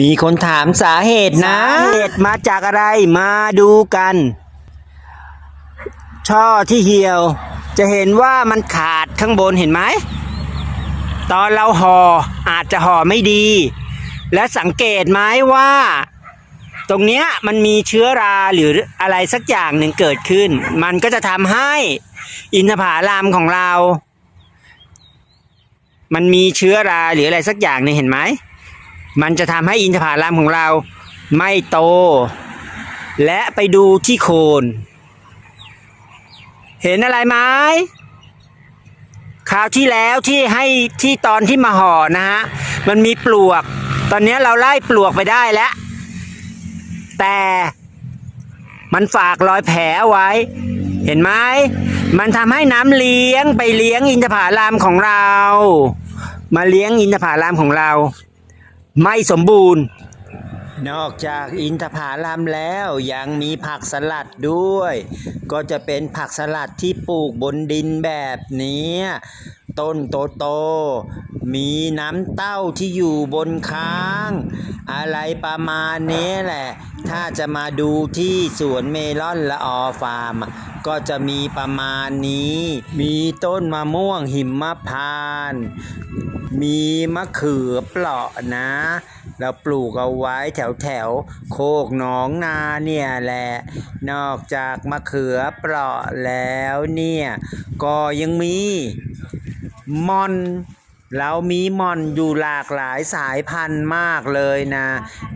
มีคนถามสาเหตุนะสาเหตุมาจากอะไรมาดูกัน ช่อที่เหี่ยว จะเห็นว่ามันขาดข้างบนเห็นไหม ตอนเราห่ออาจจะห่อไม่ดี และสังเกตไหมว่า ตรงเนี้ยมันมีเชื้อราหรืออะไรสักอย่างหนึ่งเกิดขึ้น มันก็จะทำให้อินทผลัมของเรา มันมีเชื้อราหรืออะไรสักอย่างหนึ่งเห็นไหม มันจะทำให้อินทผลัมของเราไม่โต และไปดูที่โคน เห็นอะไรไหมคราวที่แล้วที่ให้ที่ตอนที่มาห่อนะฮะมันมีปลวก ตอนนี้เราไล่ปลวกไปได้แล้ว แต่มันฝากรอยแผลไว้ เห็นไหมมันทำให้น้ำเลี้ยงไปเลี้ยงอินทผลัมของเรา มาเลี้ยงอินทผลัมของเรา ไม่สมบูรณ์ นอกจากอินทผลัมแล้วยังมีผักสลัดด้วย ก็จะเป็นผักสลัดที่ปลูกบนดินแบบนี้ ต้นโตๆมีน้ำเต้าที่อยู่บนค้าง อะไรประมาณนี้แหละ ถ้าจะมาดูที่สวนเมลอนละออฟาร์ม ก็จะมีประมาณนี้ มีต้นมะม่วงหิมพาน มีมะเขือเปราะนะ เราปลูกเอาไว้แถวแถวโคกหนองนาเนี่ยแหละ นอกจากมะเขือเปราะแล้วเนี่ย ก็ยังมี ม่อนเรามีม่อนอยู่หลากหลายสายพันธุ์มากเลยนะ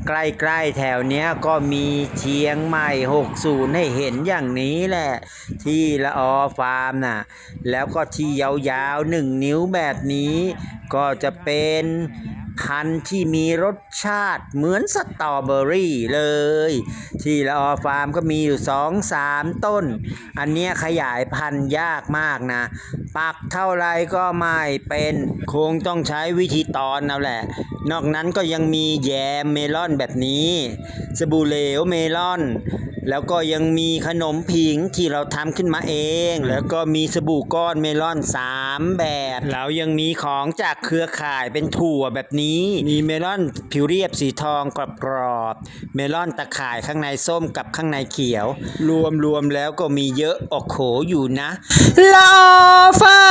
ใกล้ๆแถวเนี้ยก็มีเชียงใหม่ 60 ให้เห็นอย่างนี้แหละ ที่ละออฟาร์มน่ะ แล้วก็ที่ยาวๆหนึ่งนิ้วแบบนี้ ก็จะเป็น พันธุ์ที่มีรสชาติเหมือนสตรอเบอรี่เลย ที่ละออฟาร์มก็มีอยู่สองสามต้น อันเนี้ยขยายพันธุ์ยากมากนะ ปักเท่าไรก็ไม่เป็นคงต้องใช้วิธีตอนเอาแหละ นอกนั้นก็ยังมีแยมเมลอนแบบนี้ สบู่เหลวเมลอนแล้วก็ยังมีขนมผิงที่เราทำขึ้นมาเอง แล้วก็มีสบู่ก้อนเมลอน 3 แบบเรายังมีของจากเครือข่ายเป็นถั่วแบบนี้มีเมลอนผิวเรียบสีทองกรอบกรอบเมลอนตะข่ายข้างในส้มกับข้างในเขียว รวมรวมแล้วก็มีเยอะออกโขอยู่นะลออฟา